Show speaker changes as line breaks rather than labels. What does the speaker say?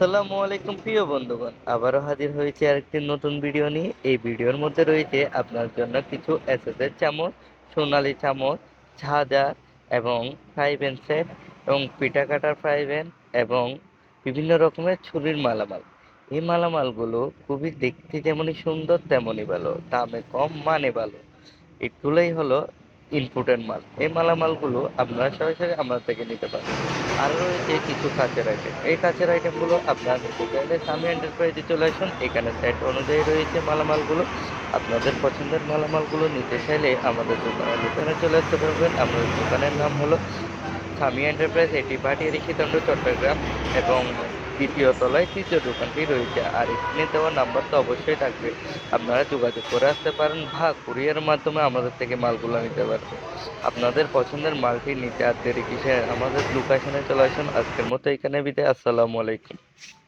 আসসালামু আলাইকুম, প্রিয় বন্ধুগণ। আবারও হাজির হয়েছে আরেকটি নতুন ভিডিও নিয়ে। এই ভিডিওর মধ্যে রয়েছে আপনার জন্য কিছু এসএসের চামচ, সোনালী চামচ ঝাঁঝা এবং ফ্রাই প্যান সেট এবং পিঠা কাটার ফ্রাই প্যান এবং বিভিন্ন রকমের ছুরির মালামাল। এই মালামালগুলো খুবই দেখতে যেমনই সুন্দর, তেমনই ভালো, দামে কম মানে ভালো। এগুলোই হলো ইনপুটের মাল এই মালামালগুলো আপনারা সরাসরি আমার থেকে নিতে পারেন আর রয়েছে কিছু কাঁচের আইটেম এই কাঁচের আইটেমগুলো আপনারা চাইলে স্বামী এন্টারপ্রাইজে চলে আসুন। এখানে সেট অনুযায়ী রয়েছে মালামালগুলো। আপনাদের পছন্দের মালামালগুলো নিতে চাইলে আমাদের দোকানের দোকানে চলে আসতে পারবেন। আমাদের দোকানের নাম হলো স্বামী এন্টারপ্রাইজ এটি ভাটিয়ারি সীতান্ড চট্টগ্রাম এবং দ্বিতীয় তলায় তৃতীয় দোকানটি রয়েছে, আর এখানে দেওয়া নাম্বার তো অবশ্যই থাকবে। আপনারা যোগাযোগ করে আসতে পারেন বা কুরিয়ার মাধ্যমে আমাদের থেকে মালগুলো নিতে পারবেন। আপনাদের পছন্দের মালটি নিতে আর দেরি কিসে, আমাদের লোকেশনে চলে আসুন। আজকের মতো এখানে বিদায়, আসসালামু আলাইকুম।